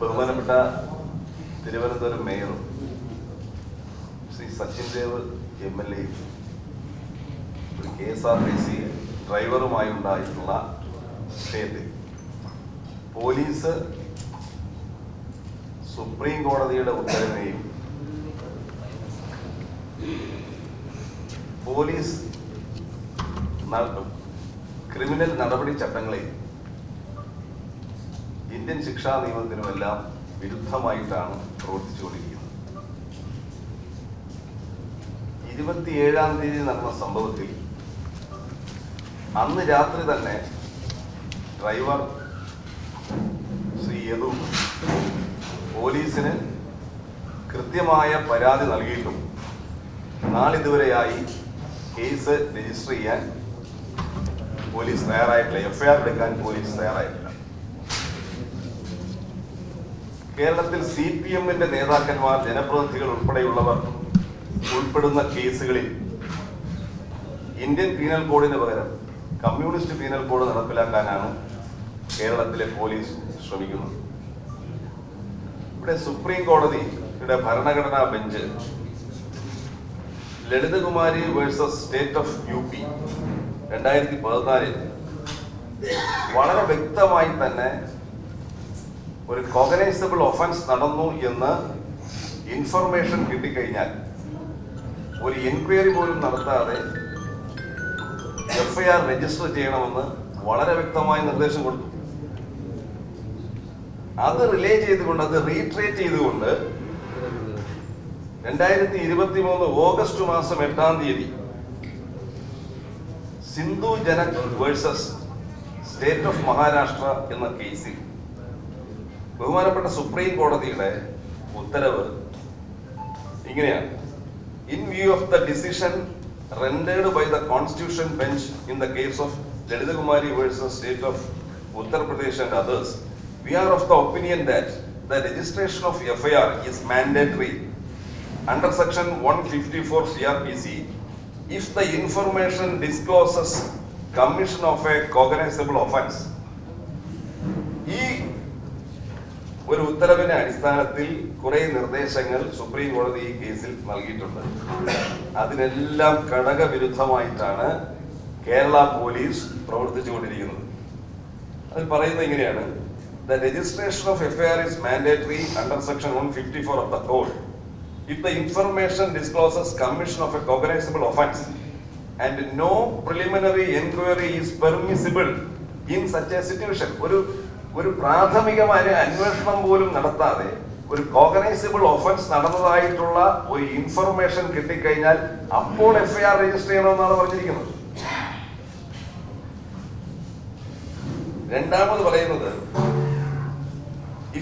ബഹുമാനപ്പെട്ട തിരുവനന്തപുരം മേയറും Shri Sachin Dev M L എയും K S R T C ഡ്രൈവറുമായി ഉണ്ടായിട്ടുള്ള വിഷയത്തിൽ പോലീസ് സുപ്രീം കോടതിയുടെ ഉത്തരവിനെയും പോലീസ് ക്രിമിനൽ നടപടി ചട്ടങ്ങളെ ഇന്ത്യൻ ശിക്ഷാ നിയമത്തിനുമെല്ലാം വിരുദ്ധമായിട്ടാണ് പ്രവർത്തിച്ചുകൊണ്ടിരിക്കുന്നത്. ഇരുപത്തിയേഴാം തീയതി നടന്ന സംഭവത്തിൽ അന്ന് രാത്രി തന്നെ ഡ്രൈവർ ശ്രീ യദു പോലീസിന് കൃത്യമായ പരാതി നൽകിയിട്ടും നാളിതുവരെയായി കേസ് രജിസ്റ്റർ ചെയ്യാൻ പോലീസ് തയ്യാറായിട്ടില്ല. എഫ്ഐആർ എടുക്കാൻ പോലീസ് തയ്യാറായിട്ടില്ല. കേരളത്തിൽ സി പി എമ്മിന്റെ നേതാക്കന്മാർ ജനപ്രതിനിധികൾ ഉൾപ്പെടെയുള്ളവർ ഉൾപ്പെടുന്ന കേസുകളിൽ ഇന്ത്യൻ പീനൽ കോഡിന് പകരം കമ്മ്യൂണിസ്റ്റ് പീനൽ കോഡ് നടപ്പിലാക്കാനാണ് കേരളത്തിലെ പോലീസ് ശ്രമിക്കുന്നത്. ഇവിടെ സുപ്രീം കോടതിയുടെ ഭരണഘടനാ bench Lalitakumari versus state of U P രണ്ടായിരത്തി പതിനാലിൽ വളരെ വ്യക്തമായി തന്നെ ഒരു കോഗനൈസബിൾ ഒഫൻസ് നടന്നു എന്ന് ഇൻഫർമേഷൻ കിട്ടിക്കഴിഞ്ഞാൽ ഒരു എൻക്വയറി പോലും നടത്താതെ എഫ്ഐആർ രജിസ്റ്റർ ചെയ്യണമെന്ന് വളരെ വ്യക്തമായ നിർദ്ദേശം കൊടുത്തു. അത് റിലേ ചെയ്തുകൊണ്ട് അത് റീട്രേറ്റ് ചെയ്തുകൊണ്ട് രണ്ടായിരത്തി ഇരുപത്തി മൂന്ന് ഓഗസ്റ്റ് മാസം എട്ടാം തീയതി Sindhu Janak versus state of Maharashtra എന്ന കേസിൽ ബഹുമാനപ്പെട്ട സുപ്രീം കോടതിയുടെ ഉത്തരവ് ഇങ്ങനെയാണ്. In view of the decision rendered by the constitution bench in the case of Lalitakumari versus state of Uttar Pradesh and others we are of the opinion that the registration of FIR is mandatory under section 154 CRPC if the information discloses commission of a cognizable offense. ഈ ഒരു ഉത്തരവിന്റെ അടിസ്ഥാനത്തിൽ കുറെ നിർദ്ദേശങ്ങൾ supreme കോടതി ഈ കേസിൽ നൽകിയിട്ടുണ്ട്. അതിനെല്ലാം ഘടകവിരുദ്ധമായിട്ടാണ് കേരള പോലീസ് പ്രവർത്തിച്ചുകൊണ്ടിരിക്കുന്നത്. അതിൽ പറയുന്നത് ഇങ്ങനെയാണ്. The registration of FIR is mandatory under section one fifty four of the code if the information discloses commission of a cognizable offense and no preliminary inquiry is permissible in such a situation ഒരു ഒരു പ്രാഥമികമായ അന്വേഷണം പോലും നടത്താതെ ഒരു cognisable offence നടന്നതായിട്ടുള്ള ഒരു information കിട്ടിക്കഴിഞ്ഞാൽ അപ്പോൾ എഫ്ഐആർ രജിസ്റ്റർ ചെയ്യണമെന്നാണ് പറഞ്ഞിരിക്കുന്നത്. രണ്ടാമത് പറയുന്നത്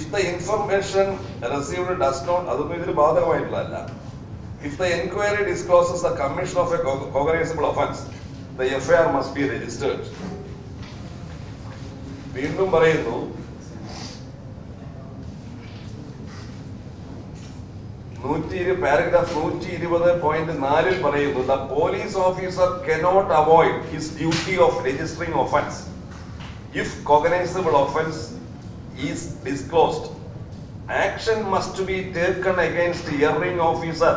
if the information received does not അതൊന്നും ഇതിന് ബാധകമായിട്ടുള്ളതല്ല if the enquiry discloses the commission of a cognizable offence the FIR must be registered വീണ്ടും പറയുന്നു നൂറ്റി പാരഗ്രാഫ് നൂറ്റി ഇരുപത് പോയിന്റ് നാലിൽ പറയുന്നു the police officer cannot avoid his duty of registering offence if cognizable offense is disclosed, action must be taken against erring officer.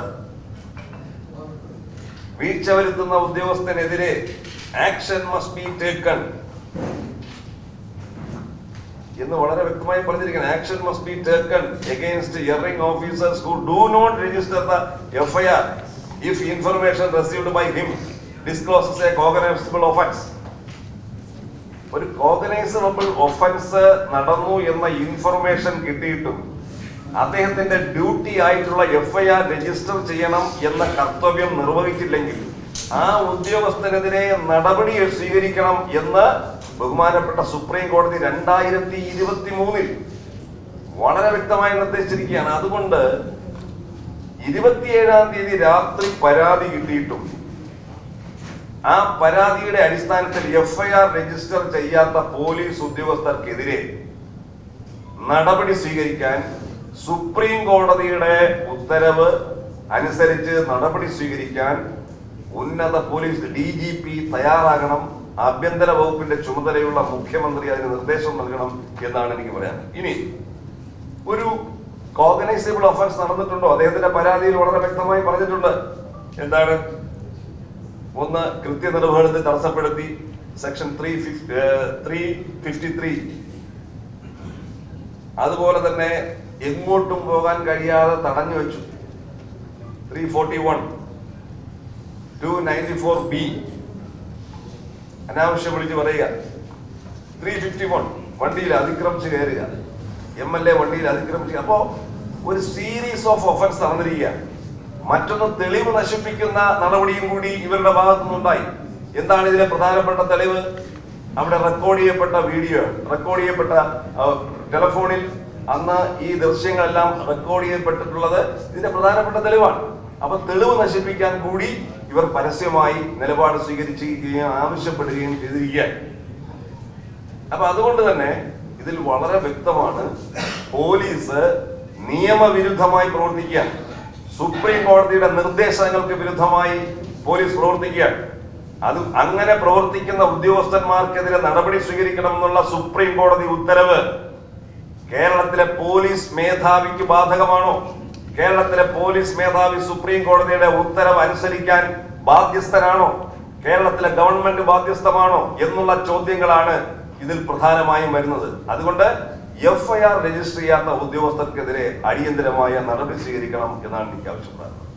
വീഴ്ച വരുത്തുന്ന ഉദ്യോഗസ്ഥനെതിരെ ആക്ഷൻ മസ്റ്റ് ബി ടേക്കൺ എന്ന് വളരെ വ്യക്തമായി പറഞ്ഞിരിക്കണം. Action must be taken against erring officers who do not register the FIR if information received by him discloses a cognizable offence ഒരു organisable offence നടന്നു എന്ന information കിട്ടിയിട്ടും അദ്ദേഹത്തിന്റെ ഡ്യൂട്ടി ആയിട്ടുള്ള എഫ്ഐആർ രജിസ്റ്റർ ചെയ്യണം എന്ന കർത്തവ്യം നിർവഹിച്ചില്ലെങ്കിൽ ആ ഉദ്യോഗസ്ഥനെതിരെ നടപടി സ്വീകരിക്കണം എന്ന് ബഹുമാനപ്പെട്ട സുപ്രീം കോടതി രണ്ടായിരത്തി ഇരുപത്തി മൂന്നിൽ വളരെ വ്യക്തമായി നിർദ്ദേശിച്ചിരിക്കുകയാണ്. അതുകൊണ്ട് ഇരുപത്തിയേഴാം തീയതി രാത്രി പരാതി കിട്ടിയിട്ടും ആ പരാതിയുടെ അടിസ്ഥാനത്തിൽ എഫ്ഐആർ രജിസ്റ്റർ ചെയ്യാത്ത പോലീസ് ഉദ്യോഗസ്ഥർക്കെതിരെ നടപടി സ്വീകരിക്കാൻ സുപ്രീം കോടതിയുടെ ഉത്തരവ് അനുസരിച്ച് നടപടി സ്വീകരിക്കാൻ ഉന്നത പോലീസ് ഡി ജി പി തയ്യാറാകണം. ആഭ്യന്തര വകുപ്പിന്റെ ചുമതലയുള്ള മുഖ്യമന്ത്രി അതിന് നിർദ്ദേശം നൽകണം എന്നാണ് എനിക്ക് പറയാൻ ഇനി ഒരു കോഗനൈസബിൾ ഒഫൻസ് നടന്നിട്ടുണ്ടോ? അദ്ദേഹത്തിന്റെ പരാതിയിൽ വളരെ വ്യക്തമായി പറഞ്ഞിട്ടുണ്ട്. എന്താണ്? ഒന്ന് കൃത്യനിർവഹണത്തെ തടസ്സപ്പെടുത്തി section three three fifty three അതുപോലെ തന്നെ എങ്ങോട്ടും പോകാൻ കഴിയാതെ തടഞ്ഞു വെച്ചു. Three forty one two ninety four B അനാവശ്യം വിളിച്ച് പറയുക. ത്രീ ഫിഫ്റ്റി വൺ വണ്ടിയിൽ അതിക്രമിച്ച് കയറുക. എം എൽ എ വണ്ടിയിൽ അതിക്രമിച്ച് അപ്പോ ഒരു സീരീസ് ഓഫ് ഒഫൻസ് നടന്നിരിക്കുക മറ്റൊന്ന് തെളിവ് നശിപ്പിക്കുന്ന നടപടിയും കൂടി ഇവരുടെ ഭാഗത്തു നിന്നുണ്ടായി എന്താണ് ഇതിലെ പ്രധാനപ്പെട്ട തെളിവ്? അവിടെ റെക്കോർഡ് ചെയ്യപ്പെട്ട വീഡിയോ റെക്കോർഡ് ചെയ്യപ്പെട്ട ടെലഫോണിൽ അന്ന് ഈ ദൃശ്യങ്ങളെല്ലാം റെക്കോർഡ് ചെയ്യപ്പെട്ടിട്ടുള്ളത് ഇതിന്റെ പ്രധാനപ്പെട്ട തെളിവാണ്. അപ്പൊ തെളിവ് നശിപ്പിക്കാൻ കൂടി ഇവർ പരസ്യമായി നിലപാട് സ്വീകരിച്ചിരിക്കുകയും ആവശ്യപ്പെടുകയും ചെയ്തിരിക്കുകയാണ്. അപ്പൊ അതുകൊണ്ട് തന്നെ ഇതിൽ വളരെ വ്യക്തമാണ് പോലീസ് നിയമവിരുദ്ധമായി പ്രവർത്തിക്കുക സുപ്രീം കോടതിയുടെ നിർദ്ദേശങ്ങൾക്ക് വിരുദ്ധമായി പോലീസ് പ്രവർത്തിക്കുകയാണ്. അത് അങ്ങനെ പ്രവർത്തിക്കുന്ന ഉദ്യോഗസ്ഥന്മാർക്കെതിരെ നടപടി സ്വീകരിക്കണം എന്നുള്ള സുപ്രീം കോടതി ഉത്തരവ് കേരളത്തിലെ പോലീസ് മേധാവിക്ക് ബാധകമാണോ? കേരളത്തിലെ പോലീസ് മേധാവി സുപ്രീം കോടതിയുടെ ഉത്തരവ് അനുസരിക്കാൻ ബാധ്യസ്ഥനാണോ? കേരളത്തിലെ ഗവൺമെന്റ് ബാധ്യസ്ഥമാണോ എന്നുള്ള ചോദ്യങ്ങളാണ് ഇതിൽ പ്രധാനമായും വരുന്നത്. അതുകൊണ്ട് എഫ് ഐ ആർ രജിസ്റ്റർ ചെയ്യാത്ത ഉദ്യോഗസ്ഥർക്കെതിരെ അടിയന്തരമായ നടപടി സ്വീകരിക്കണം എന്നാണ് എനിക്ക് ആവശ്യപ്പെടുന്നത്